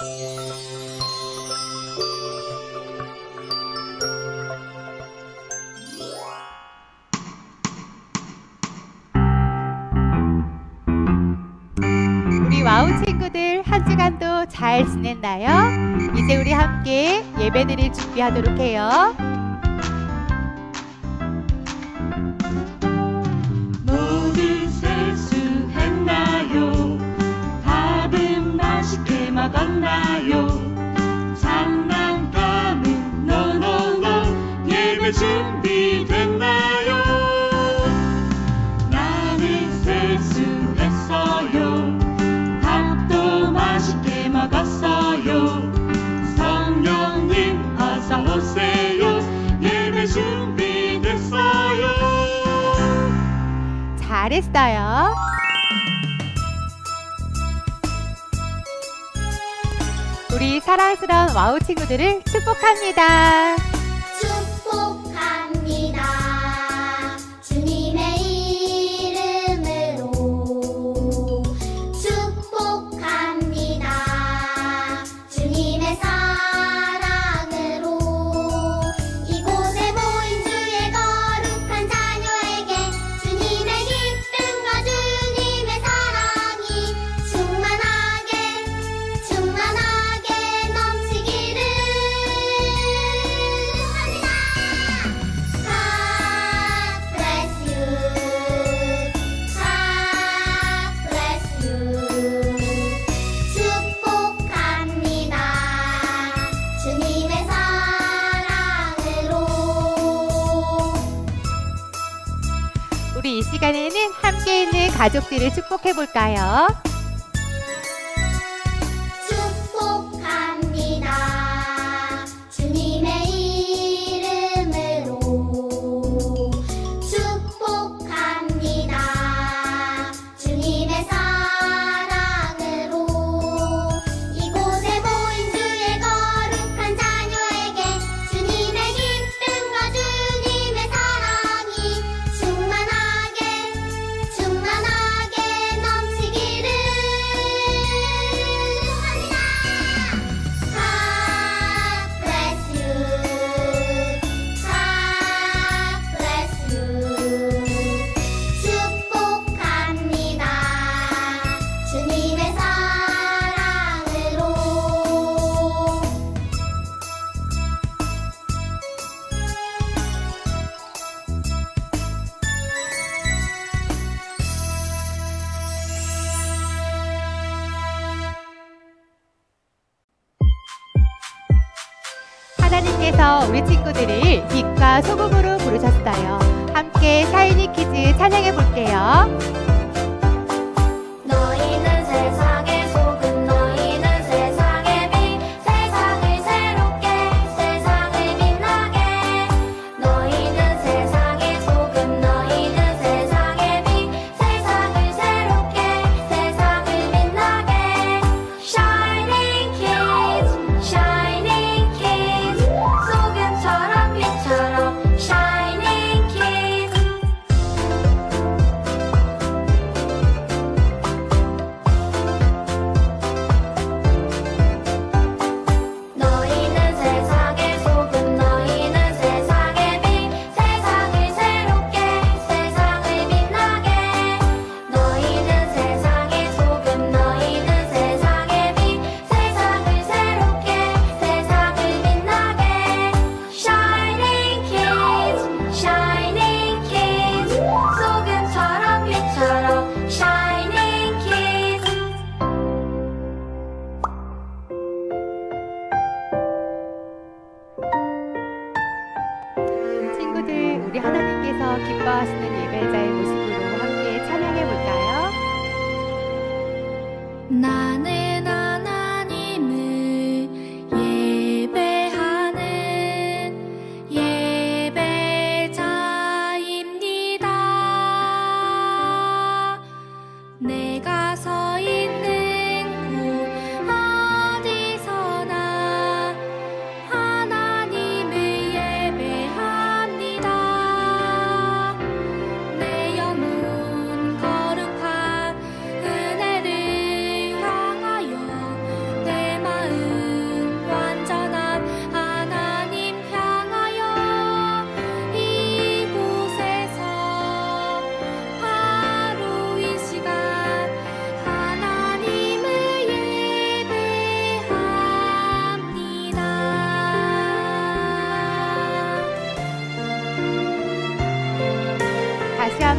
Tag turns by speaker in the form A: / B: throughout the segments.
A: 우리 와우 친구들 한 주간도 잘 지냈나요? 이제 우리 함께 예배 드릴 준비하도록 해요. 잘했어요. 우리 사랑스러운 와우 친구들을 축복합니다. 축복해 볼까요? 소금으로 부르셨어요. 함께 샤이니 키즈 찬양해 볼게요.
B: 내가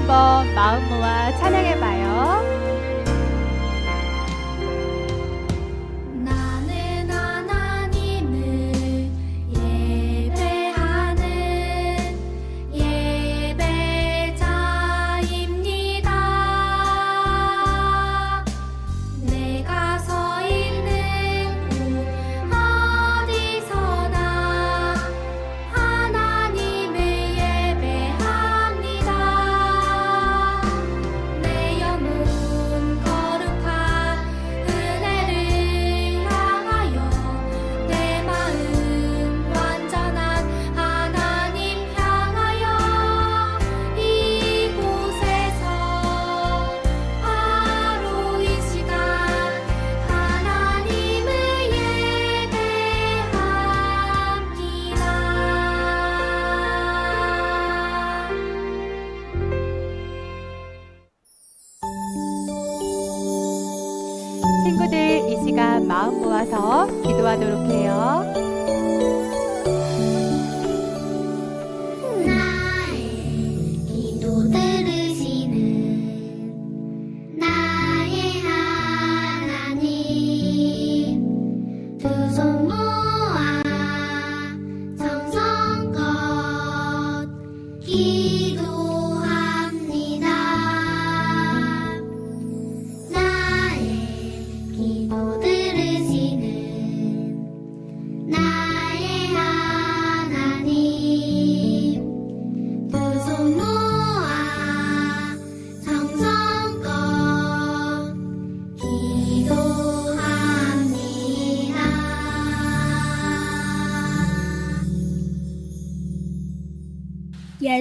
A: 한번 마음 모아 찬양해 봐요.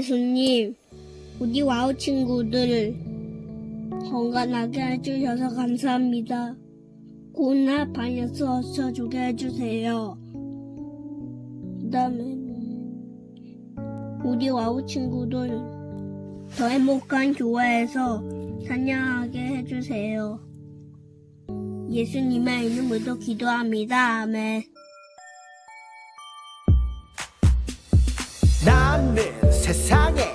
C: 예수님, 우리 와우 친구들을 건강하게 해주셔서 감사합니다. 코로나 바이러스 없어지게 해주세요. 그 다음에 우리 와우 친구들 더 행복한 교회에서 찬양하게 해주세요. 예수님의 이름으로 기도합니다. 아멘.
D: 나는 세상의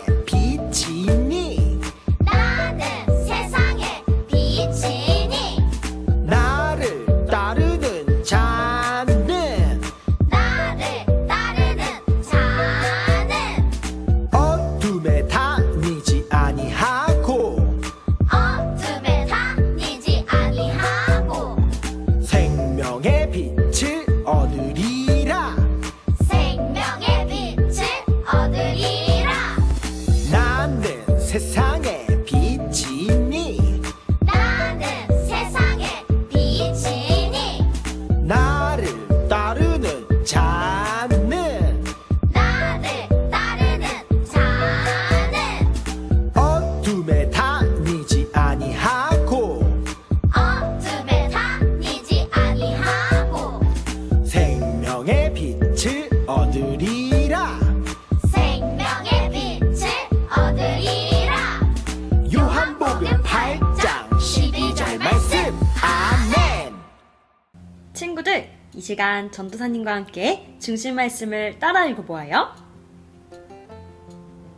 E: 시간 전도사님과 함께 중심 말씀을 따라 읽어보아요.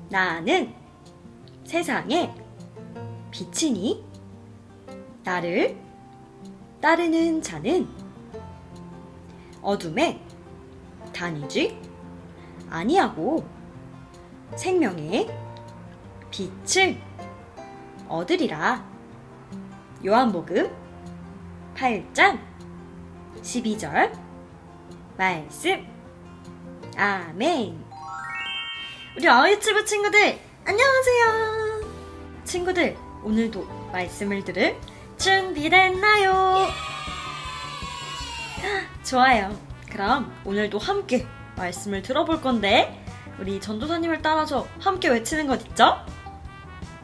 E: 나는 세상에 빛이니 나를 따르는 자는 어둠에 다니지 아니하고 생명의 빛을 얻으리라. 요한복음 8장 12절 말씀 아멘 우리 아이유튜브 친구들 안녕하세요 친구들 오늘도 말씀을 들을 준비됐나요? 좋아요 그럼 오늘도 함께 말씀을 들어볼 건데 우리 전도사님을 따라서 함께 외치는 것 있죠?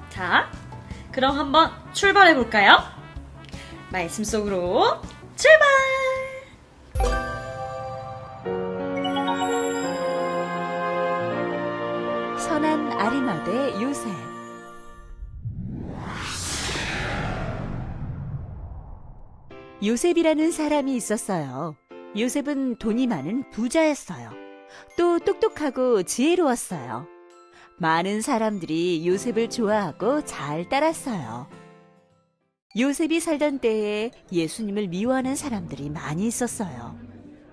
E: 자 그럼 한번 출발해 볼까요? 말씀 속으로 출발!
F: 선한 아리마대 요셉 요셉이라는 사람이 있었어요. 요셉은 돈이 많은 부자였어요. 또 똑똑하고 지혜로웠어요. 많은 사람들이 요셉을 좋아하고 잘 따랐어요. 요셉이 살던 때에 예수님을 미워하는 사람들이 많이 있었어요.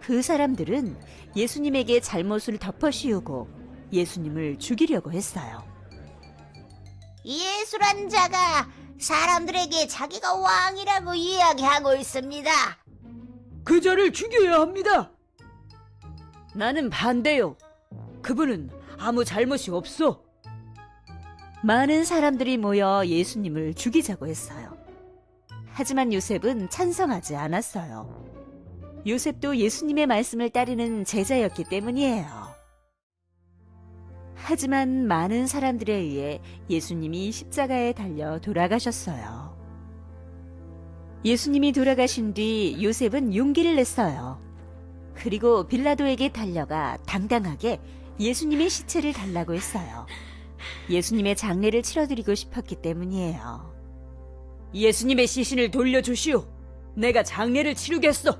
F: 그 사람들은 예수님에게 잘못을 덮어씌우고 예수님을 죽이려고 했어요.
B: 예수란 자가 사람들에게 자기가 왕이라고 이야기하고 있습니다.
F: 그 자를 죽여야 합니다. 나는 반대요. 그분은 아무 잘못이 없어. 많은 사람들이 모여 예수님을 죽이자고 했어요. 하지만 요셉은 찬성하지 않았어요. 요셉도 예수님의 말씀을 따르는 제자였기 때문이에요. 하지만 많은 사람들에 의해 예수님이 십자가에 달려 돌아가셨어요. 예수님이 돌아가신 뒤 요셉은 용기를 냈어요. 그리고 빌라도에게 달려가 당당하게 예수님의 시체를 달라고 했어요. 예수님의 장례를 치러드리고 싶었기 때문이에요. 예수님의 시신을 돌려주시오. 내가 장례를 치르겠어.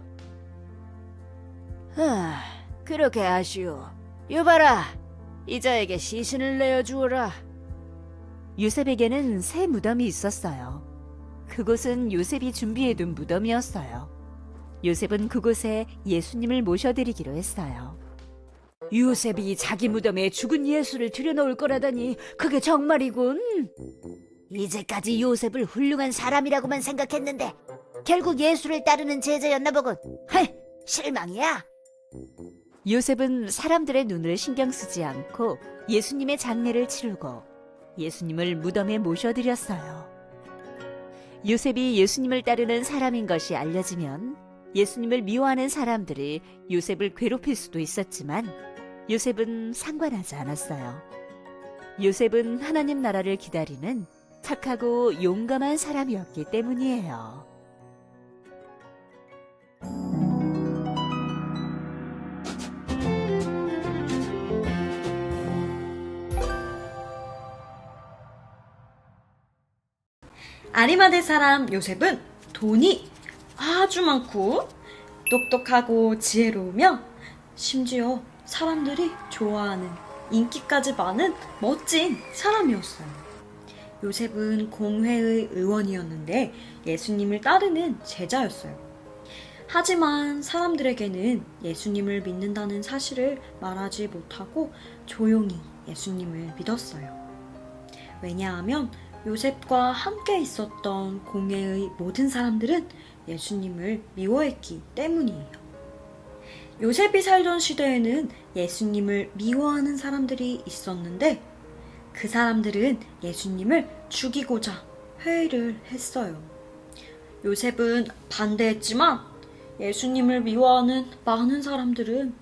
F: 아, 그렇게 하시오. 여봐라, 이자에게 시신을 내어주어라. 요셉에게는 새 무덤이 있었어요. 그곳은 요셉이 준비해둔 무덤이었어요. 요셉은 그곳에 예수님을 모셔드리기로 했어요. 요셉이 자기 무덤에 죽은 예수를 들여놓을 거라더니 그게 정말이군.
B: 이제까지 요셉을 훌륭한 사람이라고만 생각했는데 결국 예수를 따르는 제자였나 보군. 헤, 실망이야.
F: 요셉은 사람들의 눈을 신경 쓰지 않고 예수님의 장례를 치르고 예수님을 무덤에 모셔드렸어요. 요셉이 예수님을 따르는 사람인 것이 알려지면 예수님을 미워하는 사람들이 요셉을 괴롭힐 수도 있었지만 요셉은 상관하지 않았어요. 요셉은 하나님 나라를 기다리는 착하고 용감한 사람이었기 때문이에요.
E: 아리마대 사람 요셉은 돈이 아주 많고 똑똑하고 지혜로우며 심지어 사람들이 좋아하는 인기까지 많은 멋진 사람이었어요. 요셉은 공회의 의원이었는데 예수님을 따르는 제자였어요. 하지만 사람들에게는 예수님을 믿는다는 사실을 말하지 못하고 조용히 예수님을 믿었어요. 왜냐하면 요셉과 함께 있었던 공회의 모든 사람들은 예수님을 미워했기 때문이에요. 요셉이 살던 시대에는 예수님을 미워하는 사람들이 있었는데 그 사람들은 예수님을 죽이고자 회의를 했어요. 요셉은 반대했지만 예수님을 미워하는 많은 사람들은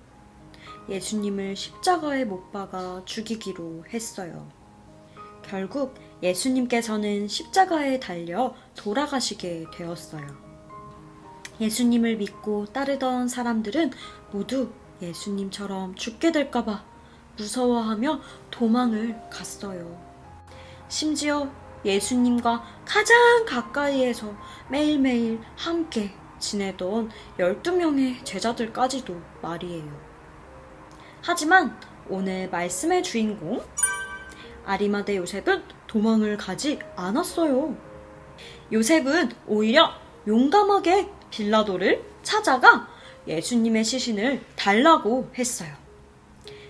E: 예수님을 십자가에 못 박아 죽이기로 했어요. 결국 예수님께서는 십자가에 달려 돌아가시게 되었어요. 예수님을 믿고 따르던 사람들은 모두 예수님처럼 죽게 될까봐 무서워하며 도망을 갔어요. 심지어 예수님과 가장 가까이에서 매일매일 함께 지내던 12명의 제자들까지도 말이에요. 하지만 오늘 말씀의 주인공 아리마대 요셉은 도망을 가지 않았어요. 요셉은 오히려 용감하게 빌라도를 찾아가 예수님의 시신을 달라고 했어요.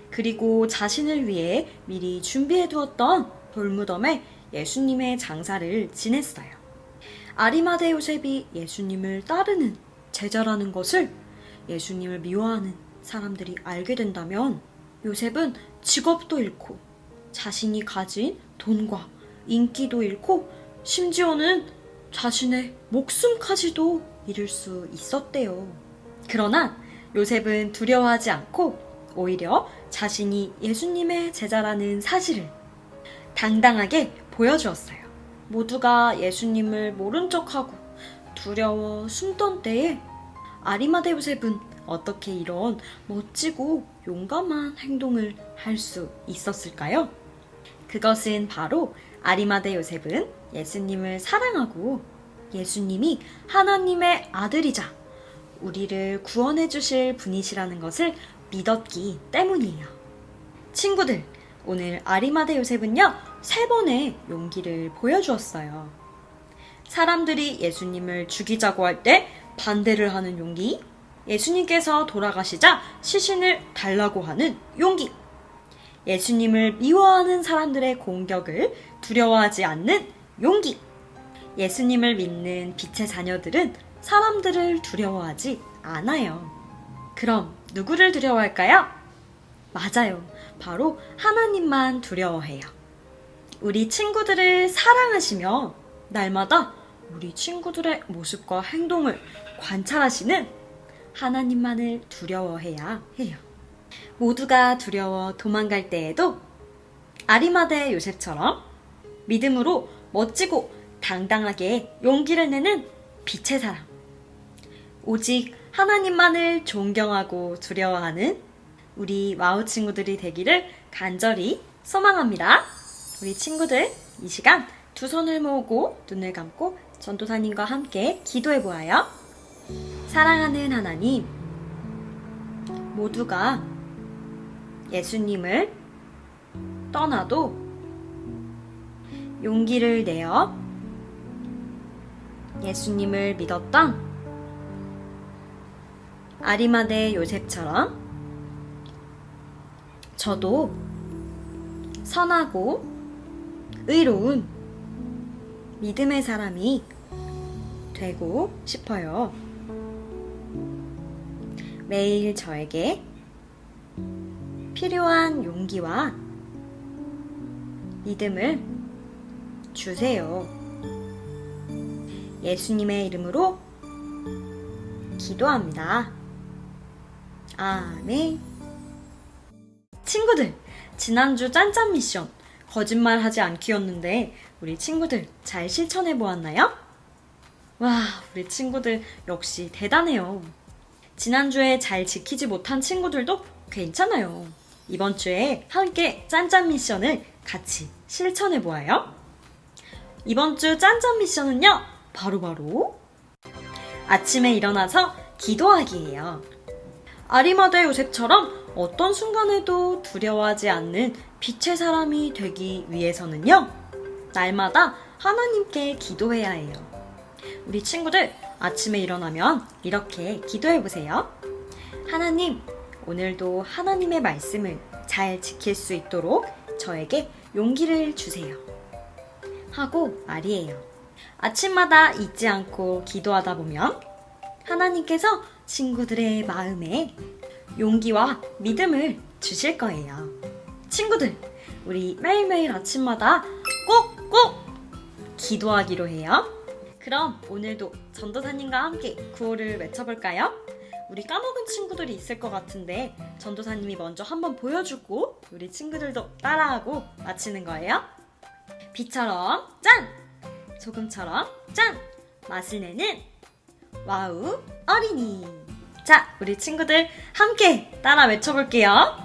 E: 그리고 자신을 위해 미리 준비해 두었던 돌무덤에 예수님의 장사를 지냈어요. 아리마대 요셉이 예수님을 따르는 제자라는 것을 예수님을 미워하는 사람들이 알게 된다면 요셉은 직업도 잃고 자신이 가진 돈과 인기도 잃고 심지어는 자신의 목숨까지도 잃을 수 있었대요. 그러나 요셉은 두려워하지 않고 오히려 자신이 예수님의 제자라는 사실을 당당하게 보여주었어요. 모두가 예수님을 모른 척하고 두려워 숨던 때에 아리마대 요셉은 어떻게 이런 멋지고 용감한 행동을 할 수 있었을까요? 그것은 바로 아리마대 요셉은 예수님을 사랑하고 예수님이 하나님의 아들이자 우리를 구원해 주실 분이시라는 것을 믿었기 때문이에요. 친구들, 오늘 아리마대 요셉은요, 세 번의 용기를 보여주었어요. 사람들이 예수님을 죽이자고 할 때 반대를 하는 용기, 예수님께서 돌아가시자 시신을 달라고 하는 용기, 예수님을 미워하는 사람들의 공격을 두려워하지 않는 용기, 예수님을 믿는 빛의 자녀들은 사람들을 두려워하지 않아요. 그럼 누구를 두려워할까요? 맞아요. 바로 하나님만 두려워해요. 우리 친구들을 사랑하시며 날마다 우리 친구들의 모습과 행동을 관찰하시는 하나님만을 두려워해야 해요. 모두가 두려워 도망갈 때에도 아리마대 요셉처럼 믿음으로 멋지고 당당하게 용기를 내는 빛의 사람. 오직 하나님만을 존경하고 두려워하는 우리 와우 친구들이 되기를 간절히 소망합니다. 우리 친구들, 이 시간 두 손을 모으고 눈을 감고 전도사님과 함께 기도해 보아요. 사랑하는 하나님, 모두가 예수님을 떠나도 용기를 내어 예수님을 믿었던 아리마대 요셉처럼 저도 선하고 의로운 믿음의 사람이 되고 싶어요. 매일 저에게 필요한 용기와 믿음을 주세요. 예수님의 이름으로 기도합니다. 아멘. 친구들, 지난주 짠짠 미션 거짓말 하지 않기였는데 우리 친구들 잘 실천해 보았나요? 와, 우리 친구들 역시 대단해요. 지난주에 잘 지키지 못한 친구들도 괜찮아요. 이번 주에 함께 짠짠 미션을 같이 실천해 보아요. 이번 주 짠짠 미션은요, 바로 바로 아침에 일어나서 기도하기예요. 아리마대 요셉처럼 어떤 순간에도 두려워하지 않는 빛의 사람이 되기 위해서는요, 날마다 하나님께 기도해야 해요. 우리 친구들 아침에 일어나면 이렇게 기도해 보세요. 하나님, 오늘도 하나님의 말씀을 잘 지킬 수 있도록 저에게 용기를 주세요. 하고 말이에요. 아침마다 잊지 않고 기도하다 보면 하나님께서 친구들의 마음에 용기와 믿음을 주실 거예요. 친구들, 우리 매일매일 아침마다 꼭꼭 기도하기로 해요. 그럼 오늘도 전도사님과 함께 구호를 외쳐볼까요? 우리 까먹은 친구들이 있을 것 같은데 전도사님이 먼저 한번 보여주고 우리 친구들도 따라하고 마치는 거예요. 비처럼 짠! 소금처럼 짠! 맛을 내는 와우 어린이. 자, 우리 친구들 함께 따라 외쳐볼게요.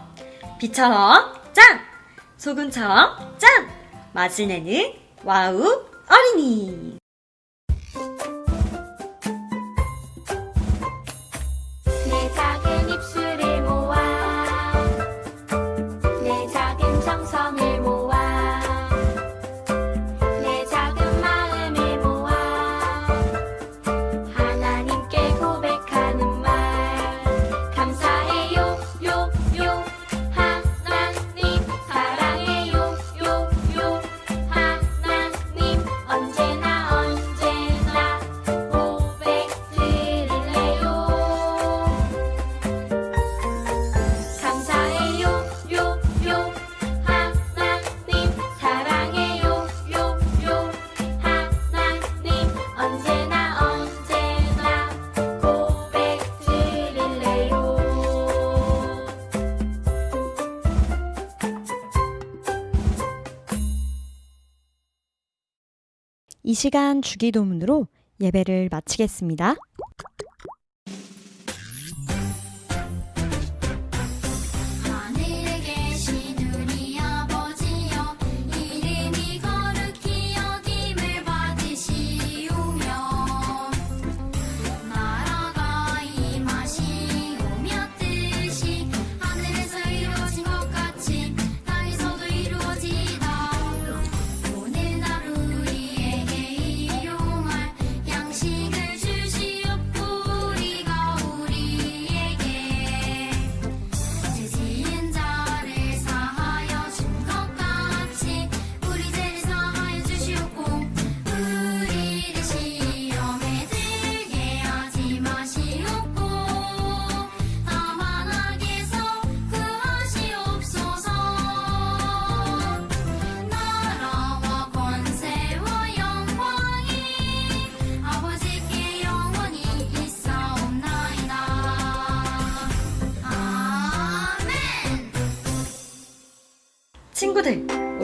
E: 비처럼 짠! 소금처럼 짠! 맛을 내는 와우 어린이. 시간 주기도문으로 예배를 마치겠습니다.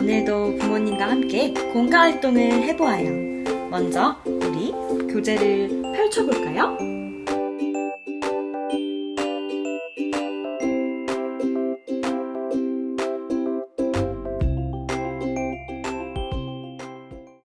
G: 오늘도
E: 부모님과 함께 공가 활동을 해보아요. 먼저 우리 교재를?